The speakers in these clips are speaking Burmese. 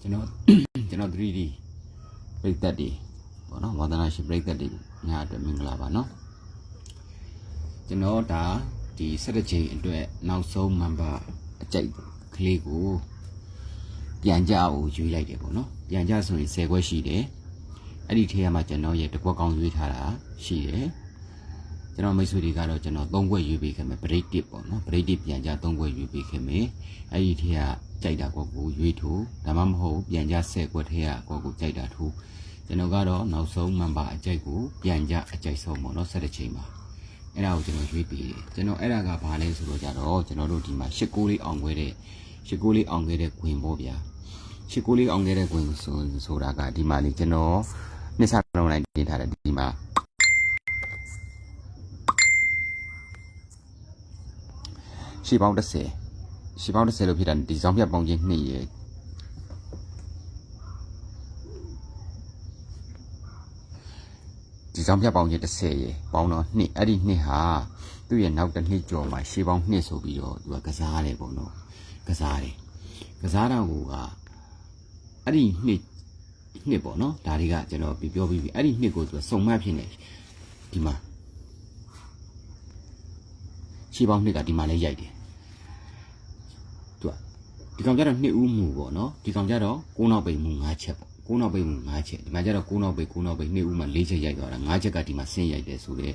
ကျွန်တော်ကျွန်တော် 3D ပြိသက်တွေပေါ့နော်ဝါသနာရှင်ပြိသက်တွေညအတွက်မင်္ဂလာပါနော်ကျွန်တော်ဒါဒီ17ချိန်အတွက်နောက်ဆုံး member အကြိုက်ကလေးကိုပြန်ကြအောင်ရွေးလိုက်တယ်ပေါ့နော်ပြန်ကြဆိုရင်10ခွက်ရှိတယ်အဲ့ဒီထဲမှာကျွန်တော်ရဲ့တကွက်ကောင်ရွေးထားတာရှိတယ် ကျွန်တော်မိတ်ဆွေတွေကတော့ကျွန်တော်3ခွက်ရွေးပေးခဲ့မယ် break tip ပေါ့နော် break tip ပြန်ကြ3ခွက်ရွေးပေးခဲ့မယ်အဲ့ဒီထဲကကြိုက်တာကွက်ကိုရွေးထိုးဒါမှမဟုတ်ပြန်ကြ10ခွက်ထဲကကွက်ကိုကြိုက်တာထိုးကျွန်တော်ကတော့နောက်ဆုံး member အကြိုက်ကိုပြန်ကြအကြိုက်ဆုံးပေါ့နော်17ချိန်မှာအဲ့ဒါကိုကျွန်တော်ရွေးပြီးတယ်ကျွန်တော်အဲ့ဒါကဘာလဲဆိုတော့ကြတော့ကျွန်တော်တို့ဒီမှာရှစ်ကိုးလေးအောင်ခွဲတဲ့ရှစ်ကိုးလေးအောင်ခွဲတဲ့ဂွင်ပေါ့ဗျာရှစ်ကိုးလေးအောင်ခွဲတဲ့ဂွင်ဆိုဆိုတာကဒီမှာလေကျွန်တော်နှစ်ဆလုံးလိုက်တင်ထားတယ်ဒီမှာ ရှီပေါင်း30ရှီပေါင်း30လို့ဖြစ်တာဒီဆောင်ပြတ်ပေါင်းချင်း2ရဲ့ဒီဆောင်ပြတ်ပေါင်းချင်း30ရဲ့ပေါင်းတော့2အဲ့ဒီ2ဟာသူ့ရဲ့နောက်တစ်နှစ်ကျော်မှာရှီပေါင်း2ဆိုပြီးတော့သူကကစားတယ်ပေါ့နော်ကစားတယ်ကစားတော့ဟိုကအဲ့ဒီနှစ်နှစ်ပေါ့နော်ဒါတွေကကျွန်တော်ပြောပြီးပြီအဲ့ဒီနှစ်ကိုသူကစုံမဖြစ်နေဒီမှာရှီပေါင်းနှစ်ကဒီမှာလဲရိုက်တယ်သူက ဒီကောင်ကြတော့နှစ်ဦးမူပေါ့နော်ဒီကောင်ကြတော့ကိုးနောက်ပိတ်မူ၅ချက်ပေါ့ကိုးနောက်ပိတ်မူ၅ချက်ဒီမှာကြတော့ကိုးနောက်ပိတ်ကိုးနောက်ပိတ်နှစ်ဦးမှာ၄ချက်ရိုက်သွားတာ၅ချက်ကဒီမှာဆင်းရိုက်တယ်ဆိုတော့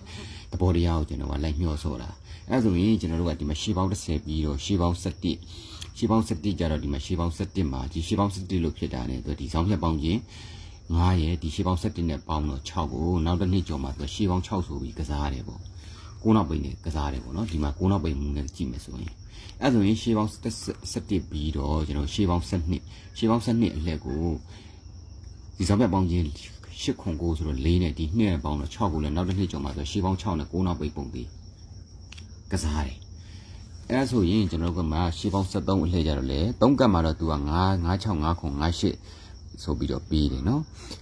သဘောတရားကိုကျွန်တော်ကလိုက်မျှောစောတာအဲဒါဆိုရင်ကျွန်တော်တို့ကဒီမှာရှေးပေါင်း30ပြီးတော့ရှေးပေါင်း17ရှေးပေါင်း17ကြတော့ဒီမှာရှေးပေါင်း17မှာဒီရှေးပေါင်း17လို့ဖြစ်တာ ਨੇ သူဒီဆောင်ဖြတ်ပေါင်းခြင်း9ရဲ့ဒီရှေးပေါင်း17နဲ့ပေါင်းတော့6ကိုနောက်တစ်နှစ်ကျော်မှာသူရှေးပေါင်း6ဆိုပြီးကစားရတယ်ပေါ့ကိုးနောက်ပိတ်နဲ့ကစားတယ်ပေါ့နော်ဒီမှာကိုးနောက်ပိတ်မူနဲ့ကြည့်မယ်ဆိုရင် အဲ့ဆိုရင်ရှေးပေါင်း17ပြီးတော့ကျွန်တော်ရှေးပေါင်း12ရှေးပေါင်း12အလှက်ကိုဒီဆောင်ပြပေါင်းချင်း8ခွန်9ဆိုတော့4နဲ့ဒီ2နဲ့ပေါင်းတော့6ကိုလည်းနောက်တစ်နှစ်ကျော်မှာဆိုရှေးပေါင်း6နဲ့9နောက်ပိတ်ပုံပြီးကစားတယ်အဲ့ဒါဆိုရင်ကျွန်တော်တို့ကမှရှေးပေါင်း73အလှက်ကြတော့လေ3ကတ်မှာတော့သူက9 96 9ခွန်9 8ဆိုပြီးတော့ပြီးတယ်နော်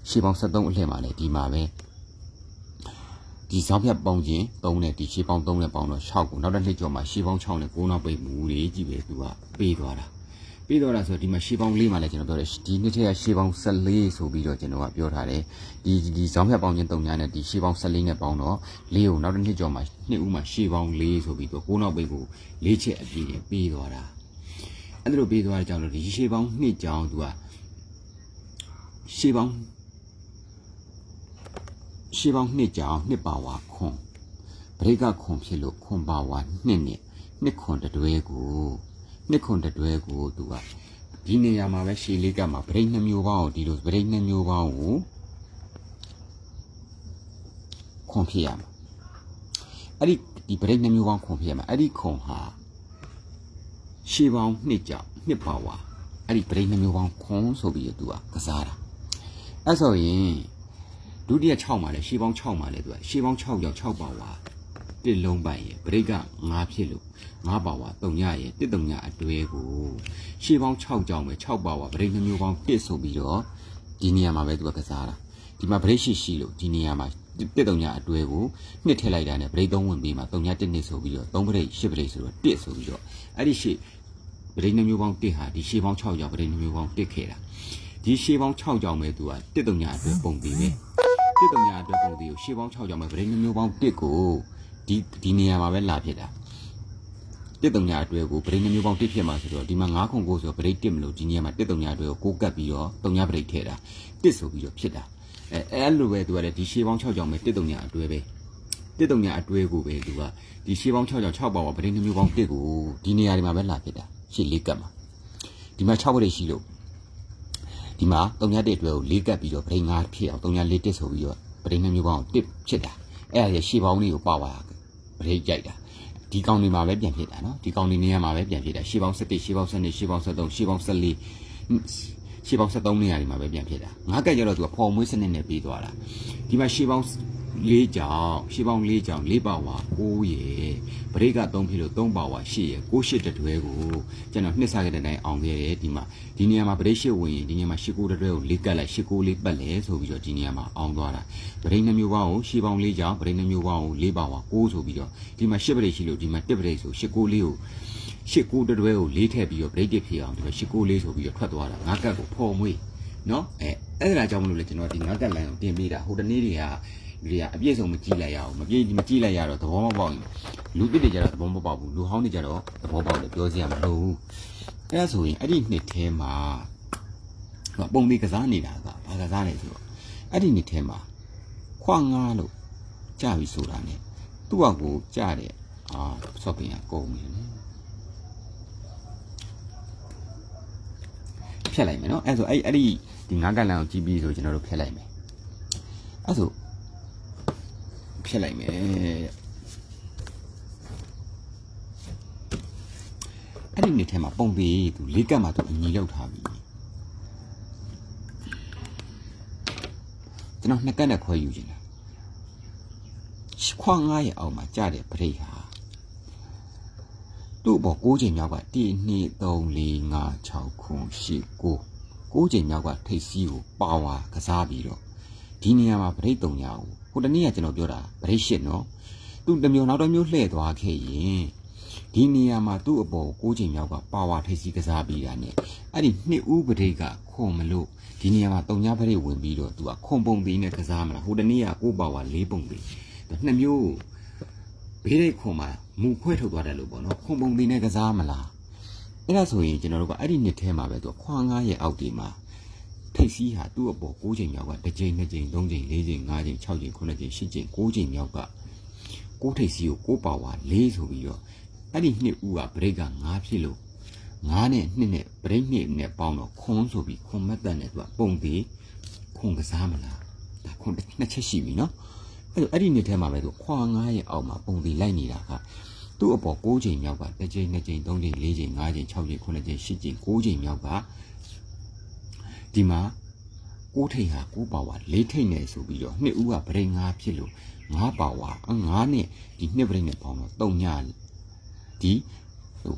ရှေးပေါင်း73အလှက်မှာလည်းဒီမှာပဲ ဒီဆောင်ဖြတ်ပေါင်းခြင်း3နဲ့ဒီရှေးပေါင်း3နဲ့ပေါင်းတော့6ကိုနောက်တစ်နှစ်ကျော်မှာရှေးပေါင်း6နဲ့9နောက်ပိတ်မူတွေကြီးပဲသူကပေးသွားတာပေးသွားတာဆိုတော့ဒီမှာရှေးပေါင်း4မှာလည်းကျွန်တော်ပြောတယ်ဒီနှစ်ထက်ကရှေးပေါင်း14ဆိုပြီးတော့ကျွန်တော်ကပြောထားတယ်ဒီဒီဆောင်ဖြတ်ပေါင်းခြင်း3ညာနဲ့ဒီရှေးပေါင်း14နဲ့ပေါင်းတော့4ကိုနောက်တစ်နှစ်ကျော်မှာ2ဦးမှာရှေးပေါင်း4ဆိုပြီးတော့9နောက်ပိတ်ကို4ချက်အပြည့်နဲ့ပေးသွားတာအဲ့ဒါလိုပေးသွားတဲ့ကြောင့်လို့ဒီရှေးပေါင်း2ကြောင်းသူကရှေးပေါင်း ရှေးပေါင်း2ကြောင်း2ပါဝါခွန်ဘရိတ်ကခွန်ဖြစ်လို့ခွန်ပါဝါနှစ်နှစ်နှစ်ခွန်တတွဲကိုနှစ်ခွန်တတွဲကိုသူကဒီနေရာမှာပဲရှည်လေးကမှာဘရိတ်နှမျိုးပေါင်းကိုဒီလိုဘရိတ်နှမျိုးပေါင်းကိုခွန်ဖြစ်ရမှာအဲ့ဒီဒီဘရိတ်နှမျိုးပေါင်းခွန်ဖြစ်ရမှာအဲ့ဒီခွန်ဟာရှည်ပေါင်းနှစ်ကြောင်နှစ်ပါဝါအဲ့ဒီဘရိတ်နှမျိုးပေါင်းခွန်ဆိုပြီးတော့သူကကစားတာအဲ့ဆိုရင် ဒုတိယ6မှာလဲရှေးပေါင်း6မှာလဲသူကရှေးပေါင်း6ကြောင့်6ပါဝါတစ်လုံးပိုင်ရဲ့ဘရိတ်က9ဖြစ်လို့9ပါဝါ3ညရဲ့တစ်3ညအတွဲကိုရှေးပေါင်း6ကြောင့်ပဲ6ပါဝါဘရိတ်နှမျိုးပေါင်း1ဆိုပြီးတော့ဒီနေရာမှာပဲသူကကစားတာဒီမှာဘရိတ်ရှိရှိလို့ဒီနေရာမှာတစ်3ညအတွဲကိုနှစ်ထည့်လိုက်တာနဲ့ဘရိတ်3ဝင်ပြီးမှ3ည1နှစ်ဆိုပြီးတော့3ဘရိတ်10ဘရိတ်ဆိုတော့1ဆိုပြီးတော့အဲ့ဒီရှေးဘရိတ်နှမျိုးပေါင်း1ဟာဒီရှေးပေါင်း6ကြောင့်ဘရိတ်နှမျိုးပေါင်း1ခဲ့တာဒီရှေးပေါင်း6ကြောင့်ပဲသူကတစ်3ညအတွဲပုံပြီးပဲ တစ်တုံညာအတွက်ပုံသေးကိုရှေးပေါင်း6ကြောင်ပဲဗရိတ်နှမျိုးပေါင်း1ကိုဒီဒီနေရာမှာပဲလာဖြစ်တာတစ်တုံညာအတွက်ကိုဗရိတ်နှမျိုးပေါင်း1ဖြစ်မှာဆိုတော့ဒီမှာ9ခု9ဆိုတော့ဗရိတ်1မလို့ဒီနေရာမှာတစ်တုံညာအတွက်ကို6ကပ်ပြီးတော့တုံညာဗရိတ်ထည့်တာ1ဆိုပြီးတော့ဖြစ်တာအဲအဲ့လိုပဲသူကလည်းဒီရှေးပေါင်း6ကြောင်ပဲတစ်တုံညာအတွက်ပဲတစ်တုံညာအတွဲကိုပဲသူကဒီရှေးပေါင်း6ကြောင်6ပါပါဗရိတ်နှမျိုးပေါင်း1ကိုဒီနေရာဒီမှာပဲလာဖြစ်တာရှေး၄ကပ်မှာဒီမှာ6ဗရိတ်ရှိလို့ ဒီမှာ3ည1အတွက်ကို၄ကပ်ပြီးတော့ဗရိန်5ဖြစ်အောင်3ည4တက်ဆိုပြီးတော့ဗရိန်2မျိုးပေါင်း1ဖြစ်တာအဲ့ဒါရရှေ့ပေါင်းလေးကိုပါပါဗရိန်ကြိုက်တာဒီကောင်တွေမှာပဲပြန်ဖြစ်တာနော်ဒီကောင်တွေနေရာမှာပဲပြန်ဖြစ်တာရှေ့ပေါင်း17ရှေ့ပေါင်း12ရှေ့ပေါင်း13ရှေ့ပေါင်း14ရှေ့ပေါင်း73နေရာတွေမှာပဲပြန်ဖြစ်တာငါးကက်ကြတော့သူကဖော်မွေးစနစ်နဲ့ပြီးသွားတာဒီမှာရှေ့ပေါင်း ၄ကြောင်ရှေ့ပေါင်း၄ကြောင်၄ပါဝါ9ရေဗရိတ်က3ဖြစ်လို့3ပါဝါ8ရေ9 8တတွဲကိုကျွန်တော်နှစ်စားခဲ့တဲ့တိုင်းအောင်ခဲ့တယ်ဒီမှာဒီနေရာမှာဗရိတ်8ဝင်ရင်ဒီနေရာမှာ8 9တတွဲကို၄ကတ်လိုက်8 9လေးပတ်လဲဆိုပြီးတော့ဒီနေရာမှာအောင်သွားတာဗရိတ်နှမျိုးပေါင်းကိုရှေ့ပေါင်း၄ကြောင်ဗရိတ်နှမျိုးပေါင်းကို၄ပါဝါ9ဆိုပြီးတော့ဒီမှာ8ဗရိတ်ရှိလို့ဒီမှာ1ဗရိတ်ဆို8 9လေးကိုရှစ်ကိုတတွဲကိုလေးထည့်ပြီးတော့ break တစ်ဖြစ်အောင်ဒီမှာရှစ်ကိုလေးဆိုပြီးတော့ထွက်သွားတာငါကတ်ကိုဖော်မွေးနော်အဲအဲ့ဒါကြောင့်မလို့လေကျွန်တော်ဒီငါကတ်လိုင်းကိုတင်ပေးတာဟိုတနေ့တွေက လူတွေကအပြည့်စုံမကြည့်လိုက်ရအောင်မပြည့်မကြည့်လိုက်ရတော့သဘောမပေါက်ဘူးလူတစ်တွေကြတော့သဘောမပေါက်ဘူးလူဟောင်းတွေကြတော့သဘောပေါက်တယ်ပြောစရာမလိုဘူးအဲ့ဒါဆိုရင်အဲ့ဒီနှစ်ထဲမှာဟိုပုံသေးကစားနေတာကဘာကစားလဲဆိုတော့အဲ့ဒီနှစ်ထဲမှာခွငားလို့ကြပြီဆိုတာ ਨੇ သူ့အကူကြတယ်အာဆော့ပင်ကကုန်နေတယ်ဖြတ်လိုက်မယ်နော်အဲ့ဆိုအဲ့အဲ့ဒီဒီငါးကလန်ကိုကြည့်ပြီးဆိုကျွန်တော်တို့ဖြတ်လိုက်မယ်အဲ့ဆို ဖြတ်လိုက်မယ်အဲ့ဒီနေ့ထဲမှာပုံသေးသူလေးကတ်မှာသူအညီလောက်ထားပြီကျွန်တော်နှစ်ကတ်နဲ့ခွဲယူခြင်းတာခွာငားရဲ့အောက်မှာကြတဲ့ပရိတ်ဟာသူ့ဘော6ချိန်မြောက်က1 2 3 4 5 6ခု8 9 9ချိန်မြောက်ကထိတ်စီးကိုပါဝါကစားပြီးတော့ဒီနေရာမှာပရိတ်3ညာကို ဟိုတနေ့ကကျွန်တော်ပြောတာပရိတ်8နော်သူတစ်မျိုးနောက်တစ်မျိုးလှည့်သွားခဲ့ရင်ဒီနေရာမှာသူ့အပေါ်6ချိန်မြောက်ကပါဝါထိတ်စီးကစားပြီးတာ ਨੇ အဲ့ဒီနှစ်ဦးပရိတ်ကခွန်မလို့ဒီနေရာမှာ3ညာပရိတ်ဝင်ပြီးတော့သူကခွန်ပုံသေးနဲ့ကစားမလားဟိုတနေ့က6ပါဝါ4ပုံသေးနှစ်မျိုးဘေးရိတ်ခွန်မှာမူခွဲထုတ်သွားတယ်လို့ပေါ့နော်ခွန်ပုံသေးနဲ့ကစားမလားအဲ့ဒါဆိုရင်ကျွန်တော်တို့ကအဲ့ဒီနှစ်ထဲမှာပဲသူခွာငားရဲ့အောက်ဒီမှာ ထိတ်စီးဟာသူ့အပေါ်6ချိန်မြောက်ကတစ်ချိန်နှစ်ချိန်သုံးချိန်လေးချိန်ငါးချိန်6ချိန်9ချိန်10ချိန်9ချိန်မြောက်က6ထိတ်စီးကို6ပါဝါ4ဆိုပြီးတော့အဲ့ဒီနှစ်ဦးကဘရိတ်က9ဖြစ်လို့9နဲ့2နဲ့ဘရိတ်2နဲ့ပေါင်းတော့ခွန်ဆိုပြီးခွန်မတ်တန်နဲ့သူကပုံသေးခွန်ကစားမလားဒါခွန်နှစ်ချက်ရှိပြီနော်အဲ့တော့အဲ့ဒီနှစ်ထဲမှာပဲသူခွာငားရဲ့အောက်မှာပုံသေးလိုက်နေတာကသူ့အပေါ်6ချိန်မြောက်ကတစ်ချိန်နှစ်ချိန်သုံးချိန်လေးချိန်ငါးချိန်6ချိန်9ချိန်10ချိန်9ချိန်မြောက်က ဒီမှာ6ထိန်ဟာ6ပါဝါ4ထိန်နဲ့ဆိုပြီးတော့နှစ်ဦးကဗရိတ်5ဖြစ်လို့5ပါဝါ5နဲ့ဒီနှစ်ဗရိတ်နဲ့ပေါင်းတော့3ညဒီ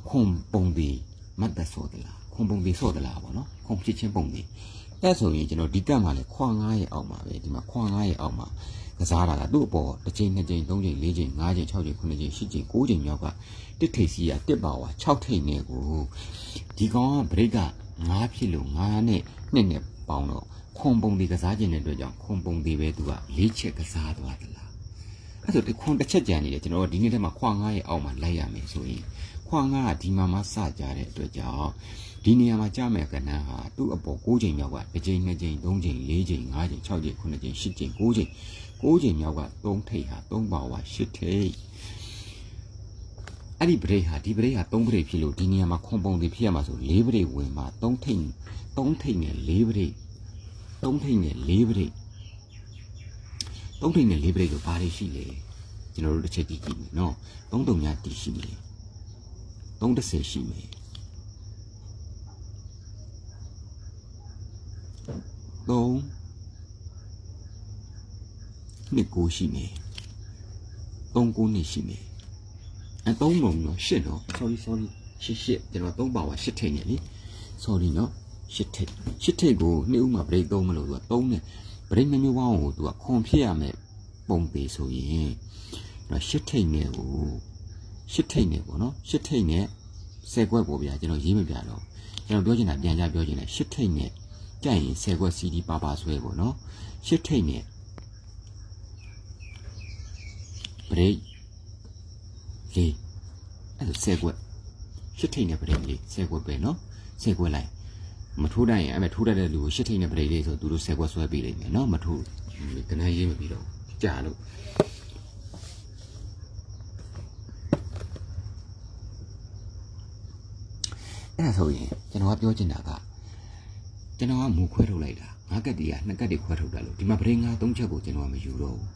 ခွန်ပုံသေးမတ်သက်စောတလားခွန်ပုံသေးစောတလားပေါ့နော်ခွန်ဖြစ်ချင်းပုံသေးအဲ့ဆိုရင်ကျွန်တော်ဒီကတ်မှာလဲခွာ9ရဲ့အောက်မှာပဲဒီမှာခွာ9ရဲ့အောက်မှာကစားတာကသူ့အပေါ်တစ်ချိန်နှစ်ချိန်သုံးချိန်လေးချိန်ငါးချိန်၆ချိန်ခုနှစ်ချိန်ရှစ်ချိန်ကိုးချိန်မြောက်ကတစ်ထိပ်စီးကတစ်ပါဝါ6ထိပ်နဲ့ကိုဒီကောင်ကဗရိတ်က 9ဖြစ်လို့9နဲ့2နဲ့ပေါင်းတော့ခွန်ပုံဒီကစားခြင်းတဲ့အတွက်ကြောင့်ခွန်ပုံဒီပဲသူက၄ချက်ကစားသွားသလားအဲ့ဆိုဒီခွန်တစ်ချက်ကြံနေတယ်ကျွန်တော်ဒီနေ့ထဲမှာခွာ9ရဲ့အောက်မှာလိုက်ရမယ်ဆိုရင်ခွာ9ကဒီမှာမှစကြတဲ့အတွက်ကြောင့်ဒီနေရာမှာကြမဲ့ကဏ္ဍဟာသူ့အပေါ်6ချိန်မြောက်ကတစ်ချိန်နှစ်ချိန်သုံးချိန်လေးချိန်ငါးချိန်6ချိန်9ချိန်10ချိန်9ချိန်6ချိန်မြောက်က3ထိပ်ဟာ3ပါဝါ10ထိပ် အဲ့ဒီဘရိတ်ဟာဒီဘရိတ်ဟာ3ဘရိတ်ဖြစ်လို့ဒီနေရာမှာခွန်ပုံတွေဖြစ်ရမှာဆို4ဘရိတ်ဝင်မှာ3ထိပ်3ထိပ်နဲ့4ဘရိတ်3ထိပ်နဲ့4ဘရိတ်3ထိပ်နဲ့4ဘရိတ်ကိုဘာတွေရှိလဲကျွန်တော်တို့တစ်ချက်ကြည့်ကြည့်မယ်နော်3တုံညာတီရှိမယ်330ရှိမယ်3နှစ်ကိုရှိမယ်3ကိုနှစ်ရှိမယ် အဲ3လုံးတော့ရှစ်တော့ sorry sorry ရှစ်ရှစ်ကျွန်တော်3ပါဝါရှစ်ထိတ်နေလေ sorry နော်ရှစ်ထိတ်ရှစ်ထိတ်ကိုနှစ်ဦးမှာ break 3မလို့သူက3နဲ့ break နှမျိုးပေါင်းကိုသူကခွန်ဖြစ်ရမယ်ပုံပေဆိုရင်တော့ရှစ်ထိတ်နဲ့ကိုရှစ်ထိတ်နဲ့ပေါ့နော်ရှစ်ထိတ်နဲ့ဆယ်ခွက်ပေါ့ဗျာကျွန်တော်ရေးမပြတော့ကျွန်တော်ပြောချင်တာပြန်ကြပြောချင်တယ်ရှစ်ထိတ်နဲ့ကြိုက်ရင်ဆယ်ခွက် CD ပါပါဆွဲပေါ့နော်ရှစ်ထိတ်နဲ့ break လေးအဲ့ဒါဆယ်ခွက်ရှစ်ထိတ်နဲ့ break လေးဆယ်ခွက်ပဲနော်ဆယ်ခွက်လိုက်မထိုးတိုင်းရင်အဲ့မဲ့ထိုးတတ်တဲ့လူကိုရှစ်ထိတ်နဲ့ break လေးဆိုသူတို့ဆယ်ခွက်ဆွဲပေးလိမ့်မယ်နော်မထိုးကနန်းရေးမပြီးတော့ကြာလို့အဲ့ဒါဆိုရင်ကျွန်တော်ကပြောချင်တာကကျွန်တော်ကမူခွဲထုတ်လိုက်တာငါးကက်တည်းကနှစ်ကက်တည်းခွဲထုတ်တာလို့ဒီမှာပရိငါသုံးချက်ကိုကျွန်တော်ကမယူတော့ဘူး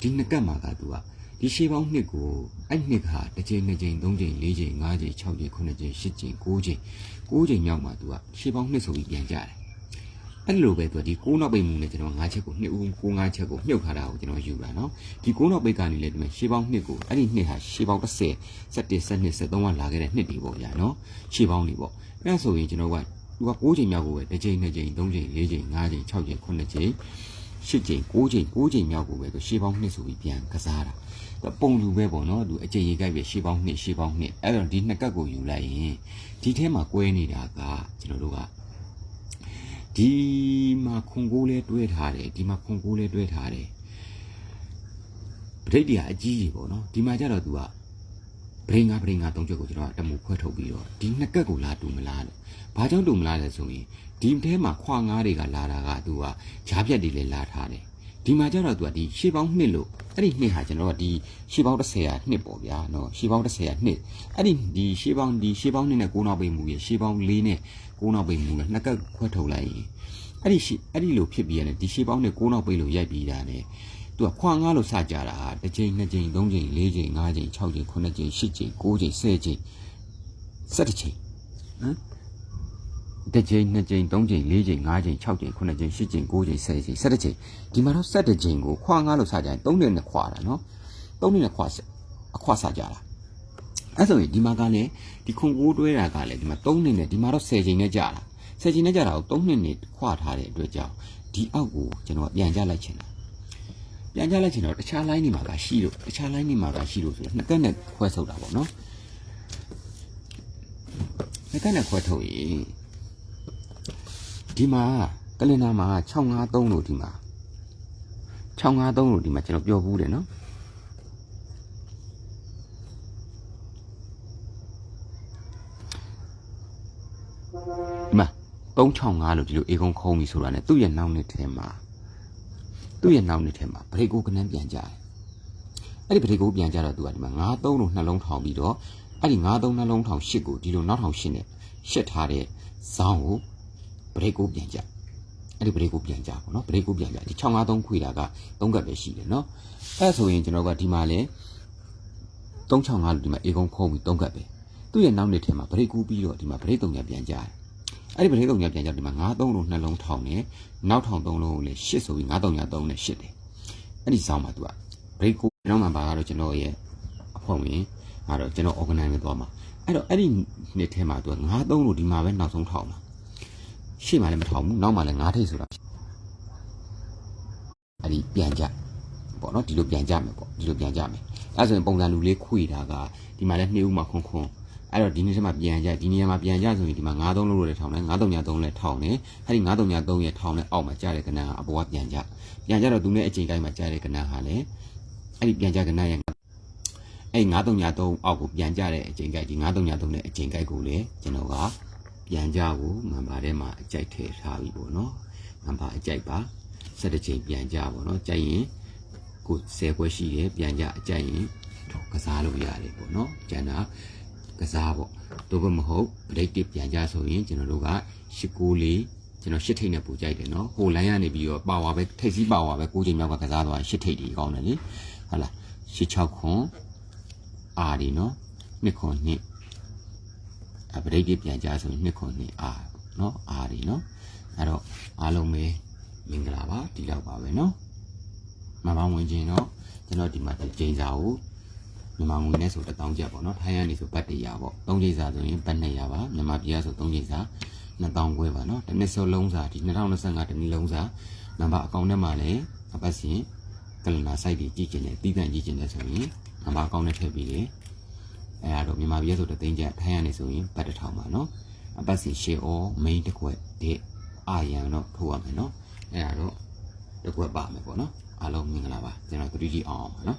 ဒီနှစ်ကက်မှာကသူက ဒီရှေးပေါင်းနှစ်ကိုအဲ့နှစ်ကတစ်ချိန်နှစ်ချိန်သုံးချိန်လေးချိန်ငါးချိန်၆ချိန်ခုနှစ်ချိန်ရှစ်ချိန်ကိုးချိန်ကိုးချိန်မြောက်မှာသူကရှေးပေါင်းနှစ်ဆိုပြီးပြန်ကြတယ်အဲ့လိုပဲသူကဒီကိုးနောက်ပိတ်မှုနဲ့ကျွန်တော်၅ချက်ကိုနှစ်ဦးကိုး၅ချက်ကိုမြုပ်ထားတာကိုကျွန်တော်ယူတာနော်ဒီကိုးနောက်ပိတ်ကနေလည်းဒီမှာရှေးပေါင်းနှစ်ကိုအဲ့ဒီနှစ်ဟာရှေးပေါင်း30 17 12 13ကလာခဲ့တဲ့နှစ်တွေပေါ့ဗျာနော်ရှေးပေါင်းတွေပေါ့အဲ့ဒါဆိုရင်ကျွန်တော်ကသူက6ချိန်မြောက်ကိုပဲတစ်ချိန်နှစ်ချိန်သုံးချိန်လေးချိန်ငါးချိန်6ချိန်9ချိန်10 ၈ချိန်၉ချိန်၉ချိန်မြောက်ကိုပဲသူရှေးပေါင်းနှစ်ဆိုပြီးပြန်ကစားတာသူပုံလူပဲပေါ့နော်သူအချိန်ကြီးကြိုက်ပဲရှေးပေါင်းနှစ်ရှေးပေါင်းနှစ်အဲ့တော့ဒီနှစ်ကတ်ကိုယူလိုက်ရင်ဒီထဲမှာကွဲနေတာကကျွန်တော်တို့ကဒီမှာခွန်ကိုးလဲတွဲထားတယ်ဒီမှာခွန်ကိုးလဲတွဲထားတယ်ပဋိတ္တိယအကြီးကြီးပေါ့နော်ဒီမှာကျတော့သူကဗရိန်ငါဗရိန်ငါသုံးချက်ကိုကျွန်တော်ကတမူခွဲထုတ်ပြီးတော့ဒီနှစ်ကတ်ကိုလာတူမလားလို့ဘာကြောင့်တူမလားလဲဆိုရင် ဒီထဲမှာခွာငါးတွေကလာတာကသူကဂျားပြက်တွေလည်းလာထားတယ်ဒီမှာကျတော့သူကဒီရှေးပေါင်းနှစ်လို့အဲ့ဒီနှစ်ဟာကျွန်တော်ကဒီရှေးပေါင်း30ရာနှစ်ပေါ့ဗျာနော်ရှေးပေါင်း30ရာနှစ်အဲ့ဒီဒီရှေးပေါင်းဒီရှေးပေါင်းနှစ်နဲ့9နောက်ပိတ်မှုရရှေးပေါင်း4နဲ့9နောက်ပိတ်မှုရနှစ်ကတ်ခွဲထုတ်လိုက်ရင်အဲ့ဒီရှေးအဲ့ဒီလိုဖြစ်ပြီးရတယ်ဒီရှေးပေါင်းနဲ့9နောက်ပိတ်လို့ရိုက်ပြီးတာနဲ့သူကခွာငါးလို့စကြတာဟာတစ်ချိန်နှစ်ချိန်သုံးချိန်လေးချိန်ငါးချိန်6ချိန်9ချိန်10ချိန်9ချိန်10ချိန်17ချိန်ဟမ် တစ်ချိန်နှစ်ချိန်သုံးချိန်လေးချိန်ငါးချိန်6ချိန်9ချိန်10ချိန်9ချိန်10ချိန်17ချိန်ဒီမှာတော့17ချိန်ကိုခွာငါလို့စကြရင်3နှစ်နဲ့ခွာတာနော်3နှစ်နဲ့ခွာအခွာစကြတာအဲ့ဆိုရင်ဒီမှာကလည်းဒီခွန်ကိုးတွဲတာကလည်းဒီမှာ3နှစ်နဲ့ဒီမှာတော့10ချိန်နဲ့ကြာတာ10ချိန်နဲ့ကြာတာကို3နှစ်နဲ့ခွာထားတဲ့အတွက်ကြောင့်ဒီအောက်ကိုကျွန်တော်ပြန်ကြလိုက်ချင်တာပြန်ကြလိုက်ချင်တော့တခြား line တွေမှာကရှိလို့တခြား line တွေမှာကရှိလို့ဆိုတော့နှစ်ကက်နဲ့ခွဲထုတ်တာပေါ့နော်နှစ်ကက်နဲ့ခွဲထုတ်ရင် ဒီမှာကလင်နာမှာ653လို့ဒီမှာ653လို့ဒီမှာကျွန်တော်ပြောဘူးတယ်နော်ဒီမှာ365လို့ဒီလိုအေကုံခုံးပြီဆိုတာ ਨੇ သူ့ရဲ့နောက်နှစ်ထဲမှာသူ့ရဲ့နောက်နှစ်ထဲမှာဗရိတ်ကိုကနန်းပြန်ကြတယ်အဲ့ဒီဗရိတ်ကိုပြန်ကြတော့သူကဒီမှာ93လို့နှလုံးထောင်ပြီးတော့အဲ့ဒီ93နှလုံးထောင်8ကိုဒီလိုနောက်ထောင်8နဲ့ရှစ်ထားတဲ့ဇောင်းကို ဘရိတ်ကိုပြန်ကြအဲ့ဒီဘရိတ်ကိုပြန်ကြပေါ့နော်ဘရိတ်ကိုပြန်ကြဒီ653ခွေတာက3ကပ်ပဲရှိတယ်နော်အဲ့ဆိုရင်ကျွန်တော်ကဒီမှာလဲ365လို့ဒီမှာအေကုံခုံးပြီး3ကပ်ပဲသူ့ရဲ့နောက်နှစ်ထဲမှာဘရိတ်ကူးပြီးတော့ဒီမှာဘရိတ်တုံညာပြန်ကြတယ်အဲ့ဒီဘရိတ်တုံညာပြန်ကြဒီမှာ93လို့နှလုံးထောင်တယ်နောက်ထောင်3လုံးကိုလည်း8ဆိုပြီး93ညာ3နဲ့8တယ်အဲ့ဒီစောင်းမှာသူကဘရိတ်ကိုနောက်မှာပါကတော့ကျွန်တော်ရဲ့အဖွဲ့ဝင်ကတော့ကျွန်တော် organize ပဲသွားမှာအဲ့တော့အဲ့ဒီနှစ်ထဲမှာသူက93လို့ဒီမှာပဲနောက်ဆုံးထောင်တာ ရှေ့မှာလည်းမထောင်ဘူးနောက်မှာလည်းငါးထိတ်ဆိုတာအဲ့ဒီပြန်ကြပေါ့နော်ဒီလိုပြန်ကြမယ်ပေါ့ဒီလိုပြန်ကြမယ်အဲဆိုရင်ပုံစံလူလေးခွေတာကဒီမှာလည်းနှေးဦးမှာခွန်းခွန်းအဲ့တော့ဒီနေ့ထဲမှာပြန်ကြဒီနေရာမှာပြန်ကြဆိုရင်ဒီမှာ93လို့လည်းထောင်တယ်93ည3လည်းထောင်တယ်အဲ့ဒီ93ည3ရဲ့ထောင်နဲ့အောက်မှာကြားတဲ့ကဏ္ဍကအပေါ်ကပြန်ကြပြန်ကြတော့သူနဲ့အချိန်တိုင်းမှာကြားတဲ့ကဏ္ဍဟာလည်းအဲ့ဒီပြန်ကြကဏ္ဍရဲ့အဲ့93ည3အောက်ကိုပြန်ကြတဲ့အချိန်ကြိုက်ဒီ93ည3နဲ့အချိန်ကြိုက်ကိုလည်းကျွန်တော်က ပြန်ကြကိုမန်ပါထဲမှာအကြိုက်ထည့်ထားပြီပေါ့နော်မန်ပါအကြိုက်ပါ၁၇ချိန်ပြန်ကြပေါ့နော်ကြိုက်ရင်ကို10ခွဲရှိတယ်ပြန်ကြအကြိုက်ရင်ကစားလို့ရတယ်ပေါ့နော်ကျန်တာကစားပေါ့တို့ဘမဟုတ်ဘရိတ်တစ်ပြန်ကြဆိုရင်ကျွန်တော်တို့က၈ကိုလေးကျွန်တော်၈ထိတ်နဲ့ပူကြိုက်တယ်နော်ဟိုလိုင်းကနေပြီးတော့ပါဝါပဲထိတ်စီးပါဝါပဲ၉ချိန်မြောက်ကကစားသွား၈ထိတ်ဒီကောင်းတယ်လေဟုတ်လား၈6ခွန်အာဒီနော်2ခွန်2အ ပရိတ်တွေပြန်ကြဆိုရင်နှစ်ခွန်နှစ်အာเนาะအာတွေเนาะအဲ့တော့အားလုံးပဲမင်္ဂလာပါဒီလောက်ပါပဲเนาะမမဝင်ချင်းเนาะကျွန်တော်ဒီမှာဒီချိန်စာကိုမြန်မာငွေနဲ့ဆို1000ကျပ်ပေါ့เนาะထိုင်းကနေဆိုဘတ်100ပေါ့3ချိန်စာဆိုရင်ဘတ်200ပါမြန်မာပြည်ကဆို3ချိန်စာ2000ခွဲပါเนาะတစ်နှစ်စုံလုံးစာဒီ2025တစ်နှစ်လုံးစာနံပါတ်အကောင့်ထဲမှာလည်းအပတ်စဉ်ကလနာ site တွေကြည့်ကျင်တယ်ပြီးကန်ကြည့်ကျင်တယ်ဆိုရင်နံပါတ်အကောင့်နဲ့ထည့်ပြီးတယ် အဲ့ဒါတော့မြန်မာပြည်ဆိုတဲ့သိန်းကျပ်ထိုင်းရနေဆိုရင်ဘတ်တစ်ထောင်ပါနော်အပတ်စီရှေအော main တစ်ခွက်ဒီအာရန်တော့ထိုးရမယ်နော်အဲ့ဒါတော့တစ်ခွက်ပါမယ်ပေါ့နော်အားလုံးမင်္ဂလာပါကျွန်တော် 3G အောင်အောင်ပါနော်